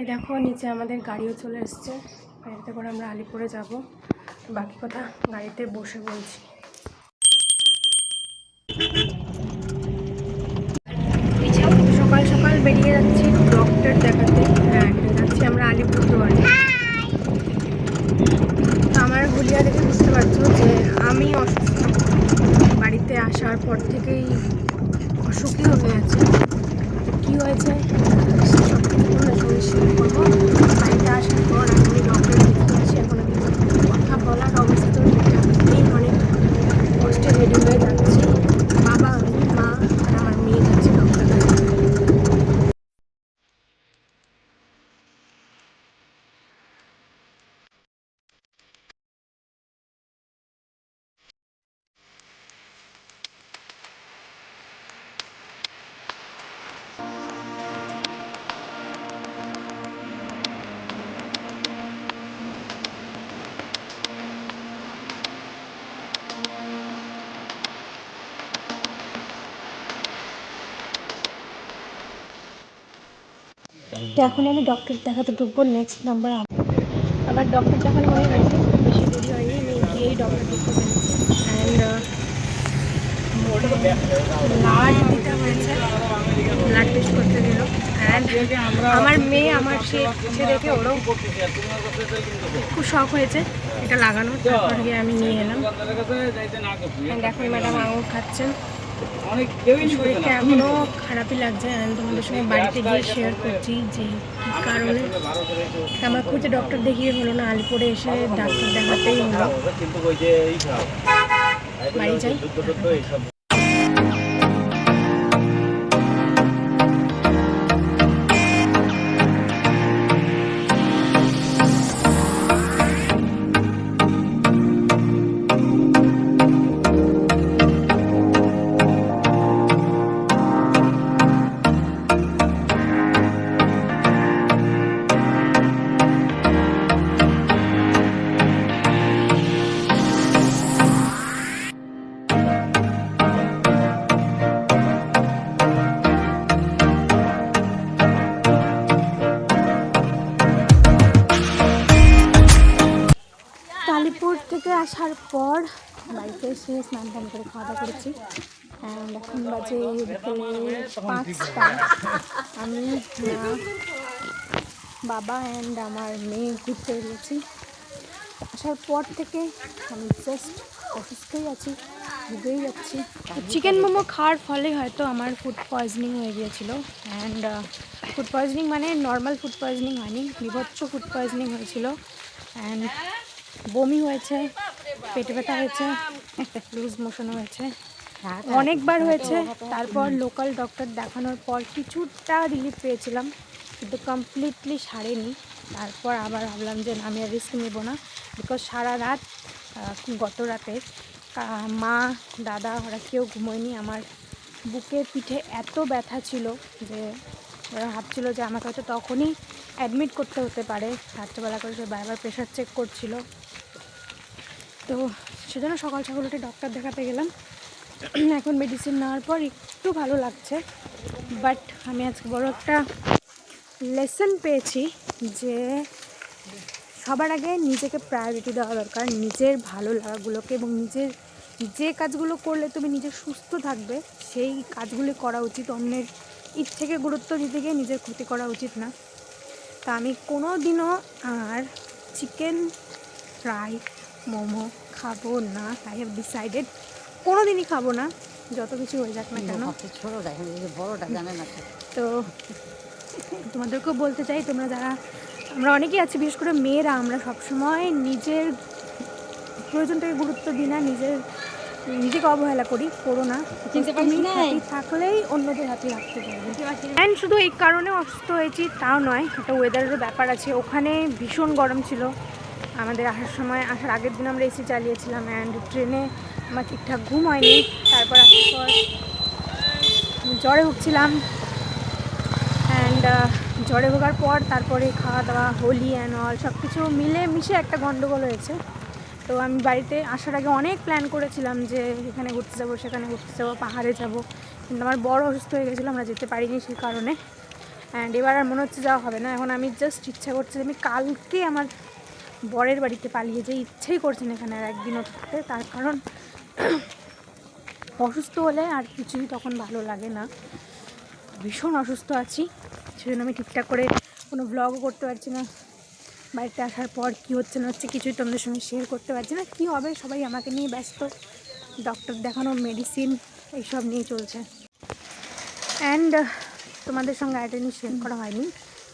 এই দেখো, নিচে আমাদের গাড়িও চলে এসছে। গাড়িতে করে আমরা আলিপুরে যাব। বাকি কথা গাড়িতে বসে বলছি। সকাল সকাল বেরিয়ে যাচ্ছি ডক্টর দেখাতে। হ্যাঁ যাচ্ছি আমরা আলিপুরদুয়ারে তো আমার গুলিয়া দেখে বুঝতে পারছ যে আমি অসুস্থ। বাড়িতে আসার পর থেকেই অসুখী হয়ে আছে। কী হয়েছে? তোমরা এখন আমি ডক্টর দেখাতে ঢুকবো নেক্সট নাম্বার আবার ডক্টর দেখানো হয়ে গেছে, বেশি দেরি হয়নি, আমি গিয়েই ডক্টর দেখতে পেরেছি অ্যান্ড ব্লাড দিতে হয়েছে ব্লাড টেস্ট করতে দিল অ্যান্ড আমার মেয়ে, আমার সে সে দেখে ওরও খুব শখ হয়েছে, এটা লাগানো তারপর গিয়ে আমি নিয়ে এলাম। অ্যান্ড এখন ম্যাডাম আঙুর খাচ্ছেন। শরীরটা এখনও খারাপই লাগছে আমি তোমাদের সঙ্গে বাড়িতে গিয়ে শেয়ার করছি যে কী কারণে আমার খুঁজে ডক্টর দেখিয়ে হলো না আলিপুরে এসে ডাক্তার দেখাতেই হলো। বাড়ি যাই। আলিপুর থেকে আসার পর বাড়িতে এসে স্নান টান করে খাওয়া দাওয়া করেছি এখন বাজে পাঁচটা। আমি বাবা অ্যান্ড আমার মেয়ে ঘুরতে বেরিয়েছি আসার পর থেকে আমি জাস্ট অসুস্থই আছি ঘুরেই যাচ্ছি। চিকেন মোমো খাওয়ার ফলে হয়তো আমার ফুড পয়জনিং হয়ে গিয়েছিল। অ্যান্ড ফুড পয়জনিং মানে নর্মাল ফুড পয়জনিং হয়নি, বিভৎস ফুড পয়জনিং হয়েছিল। অ্যান্ড বমি হয়েছে পেটে ব্যথা হয়েছে লুজ মোশন হয়েছে। অনেকবার হয়েছে তারপর লোকাল ডক্টর দেখানোর পর কিছুটা রিলিফ পেয়েছিলাম কিন্তু কমপ্লিটলি সারেনি। তারপর আবার ভাবলাম যে আমি আর রিস্ক নেব না বিকজ সারা রাত গত রাতে মা দাদা ওরা কেউ ঘুমোয়নি। আমার বুকে পিঠে এত ব্যথা ছিল যে ওরা ভাবছিল যে আমাকে হয়তো তখনই অ্যাডমিট করতে হতে পারে। রাত্রেবেলা করে সে বারবার প্রেশার চেক করছিল। তো সেজন্য সকাল সকাল উঠে ডক্টর দেখাতে গেলাম। এখন মেডিসিন নেওয়ার পর একটু ভালো লাগছে। বাট আমি আজকে বড় একটা লেসন পেয়েছি যে সবার আগে নিজেকে প্রায়োরিটি দেওয়া দরকার, নিজের ভালো লাগাগুলোকে এবং নিজের যে কাজগুলো করলে তুমি নিজে সুস্থ থাকবে, সেই কাজগুলি করা উচিত, অন্যের ইচ্ছেকে গুরুত্ব দিতে গিয়ে নিজের ক্ষতি করা উচিত না। তা আমি কোনো দিনও আর চিকেন ফ্রাই মোমো খাব না আই হ্যাভ ডিসাইডেড কোনো দিনই খাব না যত কিছু হয়ে যাক না কেন। ছোটটা বড়টা জানে না তো। তোমাদেরকেও বলতে চাই তোমরা যারা আমরা অনেকেই আছি বিশেষ করে মেয়েরা আমরা সবসময় নিজের প্রয়োজনটাকে গুরুত্ব দিই না নিজের নিজেকে অবহেলা করি করো না। তুমি? থাকলেই অন্যদের হ্যাপি রাখতে পারবে। অ্যান্ড শুধু এই কারণে অসুস্থ হয়েছি তাও নয় একটা ওয়েদারেরও ব্যাপার আছে। ওখানে ভীষণ গরম ছিল। আমাদের আসার সময়, আসার আগের দিন আমরা এসি চালিয়েছিলাম অ্যান্ড ট্রেনে আমার ঠিকঠাক ঘুম হয়নি। তারপর আসার পর জ্বরে ভুগছিলাম অ্যান্ড জ্বরে ভোগার পর তারপরে খাওয়া দাওয়া হোলি অ্যান্ড অল সব কিছু মিলে মিশে একটা গণ্ডগোল হয়েছে। তো আমি বাড়িতে আসার আগে অনেক প্ল্যান করেছিলাম যে এখানে ঘুরতে যাব, সেখানে ঘুরতে যাব, পাহাড়ে যাব। কিন্তু আমার বড় অসুস্থ হয়ে গেছিল, আমরা যেতে পারিনি সেই কারণে। অ্যান্ড এবার আর মনে হচ্ছে যাওয়া হবে না। এখন আমি জাস্ট ইচ্ছা করছি আমি কালকে আমার বরের বাড়িতে পালিয়ে যাই ইচ্ছেই করছে না এখানে আর একদিনও থাকতে তার কারণ অসুস্থ হলে আর কিছুই তখন ভালো লাগে না। ভীষণ অসুস্থ আছি। সেজন্য আমি ঠিকঠাক করে কোনো ব্লগও করতে পারছি না। বাড়িতে আসার পর কী হচ্ছে না হচ্ছে কিছুই তোমাদের সঙ্গে শেয়ার করতে পারছি না। কী হবে? সবাই আমাকে নিয়ে ব্যস্ত। ডক্টর দেখানো মেডিসিন এইসব নিয়ে চলছে। অ্যান্ড তোমাদের সঙ্গে জিনিস শেয়ার করা হয়নি।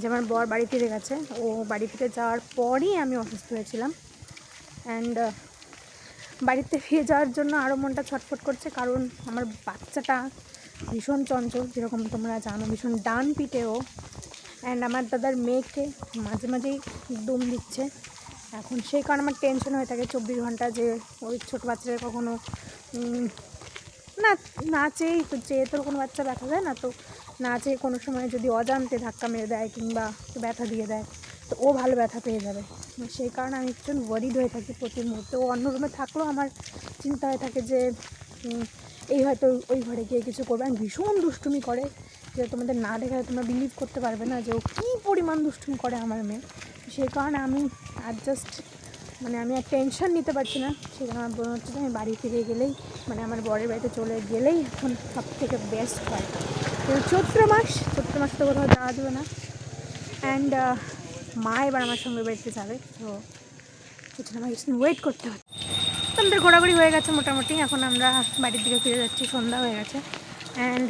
যে আমার বর বাড়ি ফিরে গেছে। ও বাড়ি ফিরে যাওয়ার পরই আমি অসুস্থ হয়েছিলাম। অ্যান্ড বাড়িতে ফিরে যাওয়ার জন্য আরও মনটা ছটফট করছে কারণ আমার বাচ্চাটা ভীষণ চঞ্চল, যেরকম তোমরা জানো, ভীষণ ডান পিঠেও অ্যান্ড আমার দাদার মেয়েকে মাঝে মাঝেই দম দিচ্ছে। এখন সেই কারণে আমার টেনশন হয়ে থাকে চব্বিশ ঘণ্টা যে ওই ছোটো বাচ্চাদের কখনো না না চেয়েই তো, চেয়ে কোনো বাচ্চা ব্যথা যায় না। তো না চেয়ে কোনো সময় যদি অজান্তে ধাক্কা মেরে দেয় কিংবা ব্যথা দিয়ে দেয়, তো ও ভালো ব্যথা পেয়ে যাবে। সেই কারণে আমি একজন ওয়ারিড হয়ে থাকি প্রতি মুহূর্তে। ও অন্য রুমে থাকলেও আমার চিন্তা হয়ে থাকে যে এই হয়তো ওই ঘরে গিয়ে কিছু করবে। আমি ভীষণ দুষ্টুমি করে যে তোমাদের না দেখে তোমরা বিলিভ করতে পারবে না যে ও কী পরিমাণ দুষ্টুমি করে আমার মেয়ে। সেই কারণে আমি আর জাস্ট মানে আমি আর টেনশন নিতে পারছি না। সেখানে আমার মনে হচ্ছে যে আমি বাড়ি ফিরে গেলেই মানে আমার বরের বাড়িতে চলে গেলেই এখন সব থেকে বেস্ট হয়। চৈত্র মাস চৈত্র মাস তো কোথাও যাওয়া যাবে না। অ্যান্ড মা এবার আমার সঙ্গে বাড়িতে যাবে, তো কিছু আমার কিছু ওয়েট করতে হবে। আমাদের ঘোরাঘুরি হয়ে গেছে মোটামুটি, এখন আমরা বাড়ির দিকে ফিরে যাচ্ছি, সন্ধ্যা হয়ে গেছে। অ্যান্ড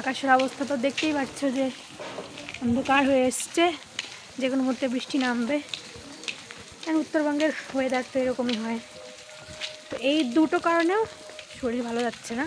আকাশের অবস্থা তো দেখতেই পাচ্ছ যে অন্ধকার হয়ে এসছে, যে কোনো মুহূর্তে বৃষ্টি নামবে। আর উত্তরবঙ্গের ওয়েদার তো এরকমই হয়। তো এই দুটো কারণেও শরীর ভালো যাচ্ছে না।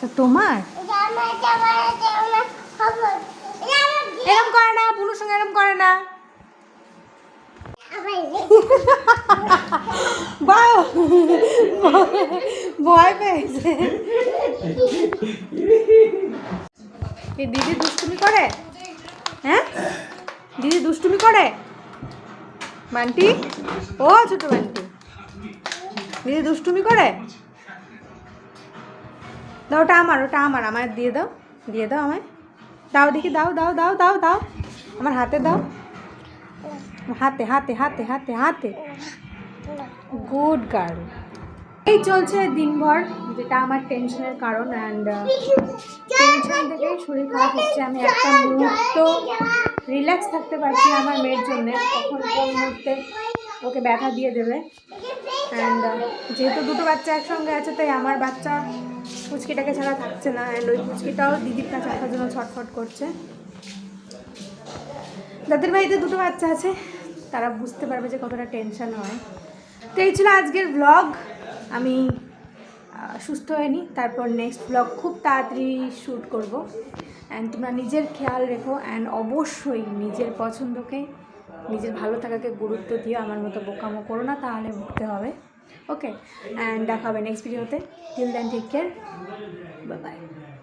তো তোমার? এরম করে না বুনুর সঙ্গে এরম করে না। ভয় পেয়েছে। এই দিদি দুষ্টুমি করে? হ্যাঁ? দিদি দুষ্টুমি করে? বান্টি? ও, ছোট বান্টি। দিদি দুষ্টুমি করে? দাও, ওটা আমার ওটা আমার আমার দিয়ে দাও দিয়ে দাও আমায়। দাও দেখি, দাও দাও দাও দাও দাও। আমার হাতে দাও। হাতে হাতে হাতে হাতে হাতে। গুড গার্ল এই চলছে দিনভর, যেটা আমার টেনশনের কারণ অ্যান্ড টেনশন থেকে শরীর খারাপ হচ্ছে। আমি একটা মুহূর্ত রিল্যাক্স থাকতে পারছি আমার মেয়ের জন্যে। কখন কোন মুহূর্তে ওকে ব্যথা দিয়ে দেবে। অ্যান্ড যেহেতু দুটো বাচ্চা একসঙ্গে আছে, তাই আমার বাচ্চা পুচকিটাকে ছাড়া থাকছে না। অ্যান্ড ওই পুচকিটাও দিদির কাছে আসার জন্য ছটফট করছে। যাদের বাড়িতে দুটো বাচ্চা আছে। তারা বুঝতে পারবে যে কতটা টেনশন হয়। তো এই ছিল আজকের ব্লগ আমি সুস্থ হয়নি। তারপর নেক্সট ব্লগ খুব তাড়াতাড়ি শ্যুট করব। অ্যান্ড তোমরা নিজের খেয়াল রেখো। অ্যান্ড অবশ্যই নিজের পছন্দকে, নিজের ভালো থাকাকে গুরুত্ব দিও। আমার মতো বোকামো করো না, তাহলে ভুগতে হবে। ওকে অ্যান্ড দেখা হবে নেক্সট ভিডিওতে till then take care bye